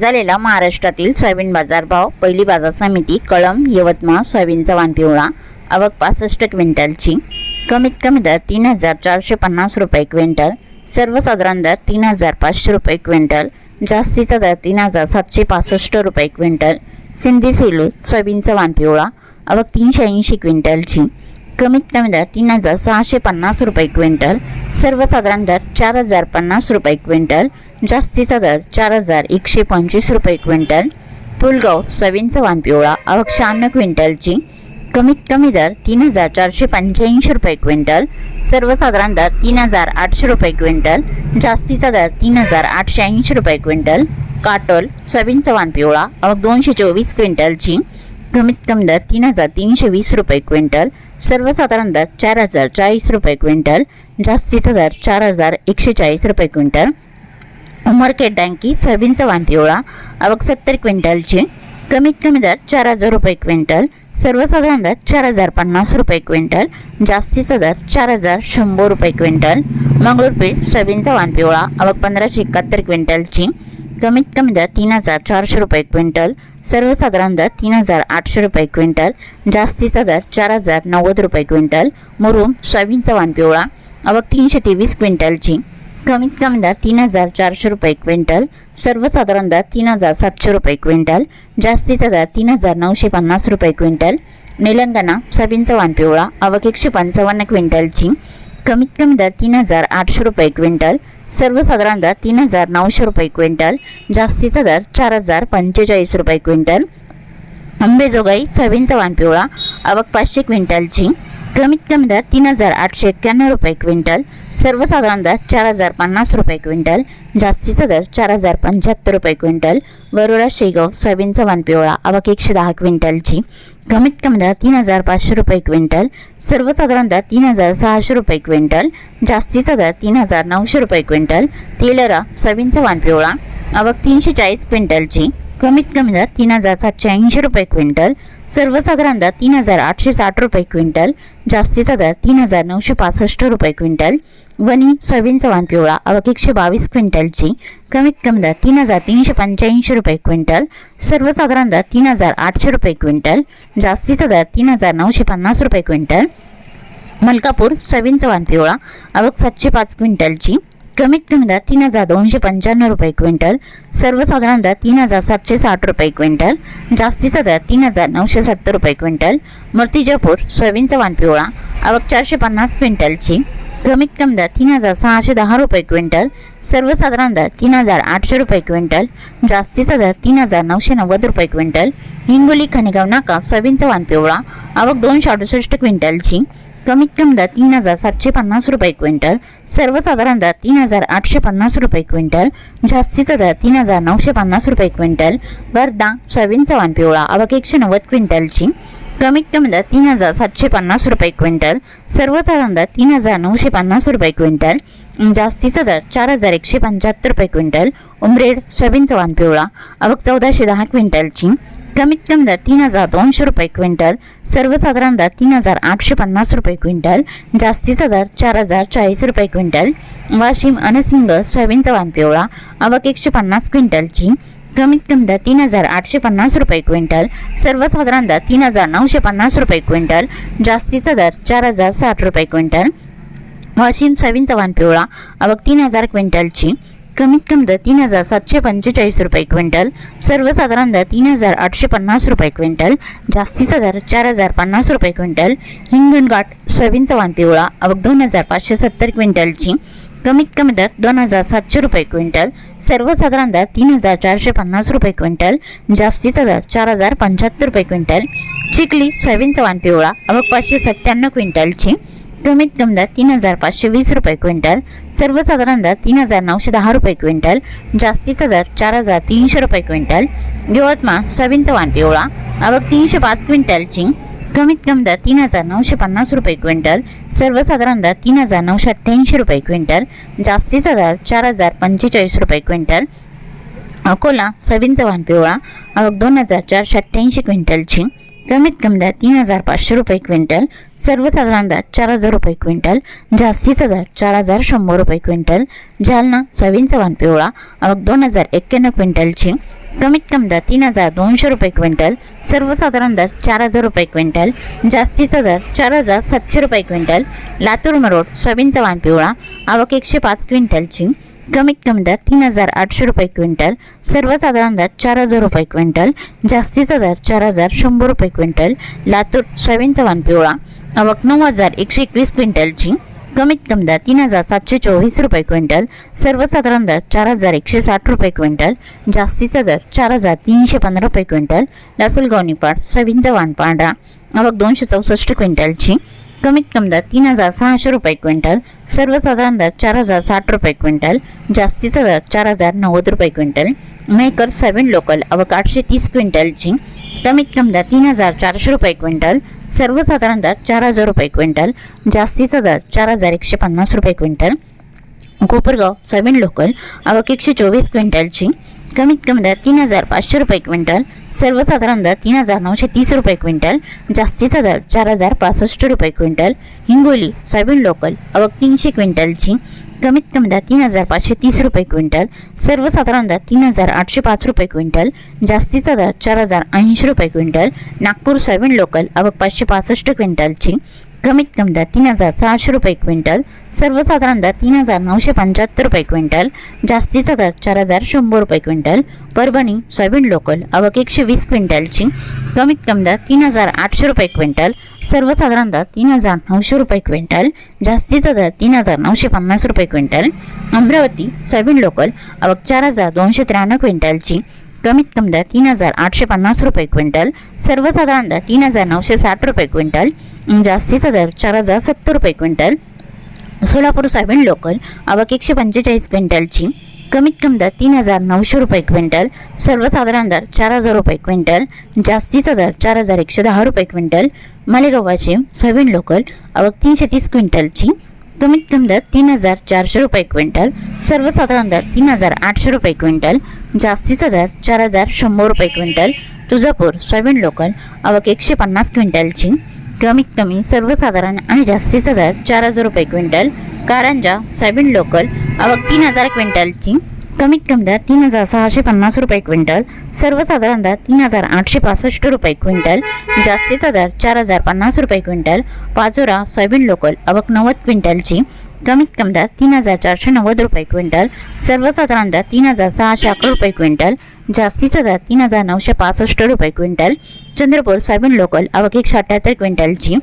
झालेला महाराष्ट्रातील सोयाबीन बाजारभाव पहिली बाजार समिती कळम यवतमाळ सोयाबीनचा वानपिवळा आवक पासष्ट क्विंटलची. कमीत कमी दर तीन हजार चारशे पन्नास रुपये क्विंटल. सर्वसाधारण दर तीन हजार पाचशे रुपये क्विंटल. जास्तीचा दर तीन हजार सातशे पासष्ट रुपये क्विंटल. सिंधी सेलू सोयाबीनचा वानपिवळा आवक तीनशे ऐंशी क्विंटलची. कमीत कमी दर तीन हजार सहाशे पन्नास रुपये क्विंटल सर्वसाधारण दर चार हजार पन्नास रुपये क्विंटल जास्तीचा दर चार हजार एकशे पंचवीस रुपये क्विंटल. पुलगाव सोयाबीनचा चव्हाण पिवळा आवक शहाण्णव क्विंटलची कमीत कमी दर तीन हजार चारशे पंच्याऐंशी रुपये क्विंटल सर्वसाधारण दर तीन हजार आठशे रुपये क्विंटल जास्तीचा दर तीन हजार आठशे ऐंशी रुपये क्विंटल. काटोल सोयाबीन चव्हाण पिवळा अवघ दोनशे चोवीस क्विंटलची कमीत कमी दर तीन हजार तीनशे वीस रुपये क्विंटल सर्वसाधारण दर चार हजार चाळीस रुपये क्विंटल जास्तीचा दर चार हजार एकशे चाळीस रुपये क्विंटल. उमरखेड डँकी सोयाबीनचा वाण पिवळा आवक सत्तर क्विंटलची कमीत कमी दर चार हजार रुपये क्विंटल सर्वसाधारण दर चार हजार पन्नास रुपये क्विंटल जास्तीचा दर चार हजार शंभर रुपये क्विंटल. मंगळूरपीठ सोयाबीनचा वाण पिवळा आवक पंधराशे एकाहत्तर क्विंटलची कमीत कमी दर तीन हजार चारशे रुपये क्विंटल सर्वसाधारण दर तीन हजार आठशे रुपये क्विंटल जास्तीचा दर चार हजार नव्वद रुपये क्विंटल मुरुम सोयाबीनचा वाण पिवळा आवक तीनशे तेवीस क्विंटलची. कमीत कमी दर तीन हजार चारशे रुपये क्विंटल सर्वसाधारण दर तीन हजार सातशे रुपये क्विंटल जास्तीचा दर तीन हजार नऊशे पन्नास रुपये क्विंटल निलंगणा सोयाबीनचा वाण पिवळा आवक एकशे पंचावन्न क्विंटलची. कमीत कमी दर तीन हजार आठशे रुपये क्विंटल सर्वसाधारण दर तीन हजार नऊशे रुपये क्विंटल जास्तीचा दर चार हजार पंचेचाळीस रुपये क्विंटल. अंबेजोगाई सोयाबीनचा वाण पिवळा आवक पाचशे क्विंटलची. कमीत कमी दर तीन हजार आठशे एक्क्याण्णव रुपये क्विंटल. सर्वसाधारण दर चार हजार पन्नास रुपये क्विंटल जास्तीचा दर चार हजार पंच्याहत्तर रुपये क्विंटल वरोरा शेगाव सोयाबीनचा वाण पिवळा आवक एकशे दहा क्विंटलची. कमीत कमी दर तीन हजार पाचशे रुपये क्विंटल सर्वसाधारण दर तीन हजार सहाशे रुपये क्विंटल जास्तीचा दर तीन हजार नऊशे रुपये क्विंटल तेलरा सोयाबीनचा वाण पिवळा आवक तीनशे चाळीस क्विंटलची. कमीत कमी दर तीन हजार सातशे ऐंशी रुपये क्विंटल सर्वसाधारण दर तीन हजार आठशे साठ रुपये क्विंटल जास्तीचा दर तीन हजार नऊशे पासष्ट रुपये क्विंटल वनी सोयाबीनचा चव्हाण पिवळा आवक एकशे बावीस क्विंटलची कमीत कमी दर तीन हजार तीनशे पंच्याऐंशी रुपये क्विंटल सर्वसाधारण दर तीन हजार आठशे रुपये क्विंटल जास्तीचा दर तीन हजार नऊशे पन्नास रुपये क्विंटल मलकापूर सोयाबीनचा चव्हाण पिवळा अवक सातशे पाच क्विंटलची कमीत कमी दर तीन हजार दोनशे पंच्याण्णव रुपये क्विंटल सर्वसाधारण दर तीन हजार सातशे साठ रुपये क्विंटल जास्तीचा दर तीन हजार नऊशे सत्तर रुपये क्विंटल मूर्तिजापूर सोयाबीनचा वाण पिवळा आवक चारशे पन्नास क्विंटलची. कमीत कमी दर तीन हजार सहाशे दहा रुपये क्विंटल सर्वसाधारण दर तीन हजार आठशे रुपये क्विंटल जास्तीचा दर तीन हजार नऊशे नव्वद रुपये क्विंटल हिंगोली खनिगाव नाका सोयाबीनचा वाण पिवळा आवक दोनशे अडुसष्ट क्विंटलची. कमीत कमी दर तीन हजार सातशे पन्नास रुपये क्विंटल सर्वसाधारण दर तीन हजार आठशे पन्नास रुपये क्विंटल जास्तीचा दर तीन हजार नऊशे पन्नास रुपये क्विंटल वर्धा सोयाबीन वाण पिवळा अवघ एकशे नव्वद क्विंटलची. कमीत कमी दर तीन हजार सातशे पन्नास रुपये क्विंटल सर्वसाधारण दर तीन हजार नऊशे पन्नास रुपये क्विंटल जास्तीचा दर चार हजार एकशे पंच्याहत्तर रुपये क्विंटल उमरेड सोयाबीन चवान पिवळा अवघ चौदाशे दहा क्विंटलची. कमीत कमी दर तीन हजार दोनशे रुपये क्विंटल सर्वसाधारण दर तीन हजार आठशे पन्नास रुपये क्विंटल जास्तीचा दर चार हजार चाळीस रुपये क्विंटल वाशिम अनसिंग सोयाबीनचा वाण पिवळा आवक एकशे पन्नास क्विंटलची कमीत कमी दर तीन हजार आठशे पन्नास रुपये क्विंटल सर्वसाधारण दर तीन हजार नऊशे पन्नास रुपये क्विंटल जास्तीचा दर चार हजार साठ रुपये क्विंटल वाशिम सोयाबीनचा वाण पिवळा आवक तीन हजार क्विंटलची कमीत कमी दर तीन हजार सातशे पंचेचाळीस रुपये क्विंटल सर्वसाधारण दर तीन हजार आठशे पन्नास रुपये क्विंटल जास्तीचा दर चार हजार पन्नास रुपये क्विंटल हिंगणघाट सोयाबीनचा वाण पिवळा अवघ दोन हजार पाचशे सत्तर क्विंटलची कमीत कमी दर दोन हजार सातशे रुपये क्विंटल सर्वसाधारण दर तीन हजार चारशे पन्नास रुपये क्विंटल जास्तीचा दर चार हजार पंच्याहत्तर रुपये क्विंटल चिखली सोयाबीनचा वाण पिवळा अवघ पाचशे सत्त्याण्णव क्विंटलची कमीत कमी दर तीन हजार पाचशे वीस रुपये क्विंटल सर्वसाधारण दर तीन हजार नऊशे दहा रुपये क्विंटल जास्तीचा दर चार हजार तीनशे रुपये क्विंटल यवतमाळ सोयाबीनचा वाण पिवळा आवक तीनशे पाच क्विंटलची कमीत कमी दर तीन हजार नऊशे पन्नास रुपये क्विंटल सर्वसाधारण दर तीन हजार नऊशे अठ्ठ्याऐंशी रुपये क्विंटल जास्तीचा दर चार हजार पंचेचाळीस रुपये क्विंटल अकोला सोयाबीनचा वाण पिवळा आवक दोन हजार चारशे अठ्ठ्याऐंशी क्विंटलची कमीत कमी दर तीन हजार पाचशे रुपये क्विंटल सर्वसाधारण दर चार हजार रुपये क्विंटल जास्तीचा दर चार हजार शंभर रुपये क्विंटल जालना सोयाबीनचा वाण पिवळा आवक दोन हजार एक्क्याण्णव क्विंटलची कमीत कमी दर तीन हजार दोनशे रुपये क्विंटल सर्वसाधारण दर चार हजार रुपये क्विंटल जास्तीचा दर चार हजार सातशे रुपये क्विंटल लातूर मरोड सोयाबीनचा वाण पिवळा आवक एकशे पाच क्विंटलची कमीत कमी दर तीन हजार आठशे रुपये क्विंटल सर्वसाधारण दर चार हजार रुपये क्विंटल जास्तीचा दर चार हजार शंभर रुपये क्विंटल लातूर सवीन चव्हाण पिवळा. आवक नऊ हजार एकशे एकवीस क्विंटलची कमीत कमी दर तीन हजार सातशे चोवीस रुपये क्विंटल सर्वसाधारण दर चार हजार एकशे साठ रुपये क्विंटल जास्तीचा दर चार हजार तीनशे पंधरा रुपये क्विंटल लासलगाव निपाड सवीन चव्हाण पांढरा. आवक दोनशे चौसष्ट क्विंटलची कमीत कमी दर तीन हजार सहाशे रुपये क्विंटल सर्वसाधारण दर चार हजार साठ रुपये क्विंटल जास्तीचा दर चार हजार नव्वद रुपये क्विंटल मेकर सोयाबीन लोकल अवघ आठशे तीस क्विंटलची कमीत कमी दर तीन हजार चारशे रुपये क्विंटल सर्वसाधारण दर चार हजार रुपये क्विंटल जास्तीचा दर चार हजार एकशे पन्नास रुपये क्विंटल कोपरगाव सोयाबीन लोकल आवक एकशे चोवीस क्विंटलची कमीत कमी दर तीन हजार पाचशे रुपये क्विंटल सर्वसाधारण दर तीन हजार नऊशे तीस रुपये क्विंटल जास्तीचा दर चार हजार पासष्ट रुपये क्विंटल हिंगोली सोयाबीन लोकल आवक तीनशे क्विंटलची कमीत कमी दर तीन हजार पाचशे तीस रुपये क्विंटल सर्वसाधारण दर तीन हजार आठशे पाच रुपये क्विंटल जास्तीचा दर चार हजार ऐंशी रुपये क्विंटल नागपूर सोयाबीन लोकल आवक पाचशे पासष्ट क्विंटलची कमीत कमी दर तीन हजार सहाशे रुपये क्विंटल सर्वसाधारण दर तीन हजार नऊशे पंच्याहत्तर रुपये क्विंटल जास्तीचा दर चार हजार शंभर रुपये क्विंटल परभणी सोयाबीन लोकल आवक एकशे वीस क्विंटलची कमीत कमी दर तीन हजार आठशे रुपये क्विंटल सर्वसाधारण दर तीन हजार नऊशे रुपये क्विंटल जास्तीचा दर तीन हजार नऊशे पन्नास रुपये क्विंटल अमरावती सोयाबीन लोकल आवक चार हजार दोनशे त्र्याण्णव क्विंटलची कमीत कमी दर तीन हजार आठशे पन्नास रुपये क्विंटल सर्वसाधारण दर तीन हजार नऊशे साठ रुपये क्विंटल जास्तीचा दर चार हजार सत्तर रुपये क्विंटल. सोलापूर सोयाबीन लोकल आवक एकशे पंचेचाळीस क्विंटलची कमीत कमी दर तीन हजार नऊशे रुपये क्विंटल सर्वसाधारण दर चार हजार रुपये क्विंटल जास्तीचा दर चार हजार एकशे दहा रुपये क्विंटल. मालेगावाचे सोयाबीन लोकल आवक तीनशे तीस क्विंटलची कमीत कमी दर तीन हजार चारशे रुपये क्विंटल सर्वसाधारण दर तीन हजार आठशे रुपये क्विंटल जास्तीचा दर चार हजार शंभर रुपये क्विंटल तुळजापूर सोयाबीन लोकल आवक एकशे पन्नास क्विंटलची कमीत कमी सर्वसाधारण आणि जास्तीचा दर चार हजार रुपये क्विंटल कारंजा सोयाबीन लोकल आवक तीन हजार क्विंटलची कमीत कमी दर तीन हजार सहाशे पन्नास रुपये क्विंटल सर्वसाधारण दर तीन हजार आठशे पासष्ट रुपये क्विंटल जास्तीचा दर चार हजार पन्नास रुपये क्विंटल पाचोरा सोयाबीन लोकल अवक नव्वद क्विंटलची कमीत कमी दर तीन हजार चारशे नव्वद रुपये क्विंटल सर्वसाधारण दर तीन हजार सहाशे अकरा रुपये क्विंटल जास्तीचा दर तीन हजार नऊशे पासष्ट रुपये क्विंटल चंद्रपूर सोयाबीन लोकल आवक एकशे अठ्ठ्याहत्तर क्विंटलची.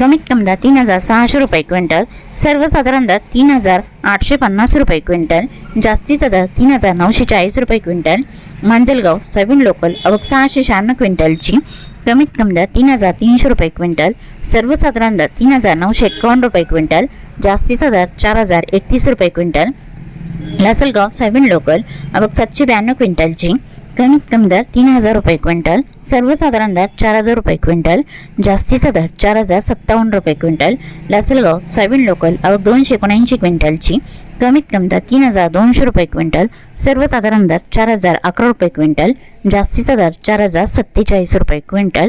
कमीत कमी दर तीन हजार सहाशे रुपये क्विंटल. सर्वसाधारण दर तीन हजार आठशे पन्नास रुपये क्विंटल. जास्तीचा दर तीन हजार नऊशे चाळीस रुपये क्विंटल. मांजलगाव सोयाबीन लोकल आवक सहाशे शहाण्णव क्विंटलची. कमीत कमी दर तीन हजार तीनशे रुपये क्विंटल. सर्वसाधारण दर तीन हजार नऊशे एकावन्न रुपये क्विंटल. जास्तीचा दर चार हजार एकतीस रुपये क्विंटल. लासलगाव सोयाबीन लोकल आवक सातशे ब्याण्णव क्विंटलची. कमीत कमी दर तीन हजार रुपये क्विंटल सर्वसाधारण दर चार हजार रुपये क्विंटल जास्तीचा दर चार हजार सत्तावन्न रुपये क्विंटल लासलगाव सोयाबीन लोकल आवक दोनशे एकोणऐंशी क्विंटलची कमीत कमी दर तीन हजार दोनशे रुपये क्विंटल सर्वसाधारण दर चार हजार अकरा रुपये क्विंटल जास्तीचा दर चार हजार सत्तेचाळीस रुपये क्विंटल.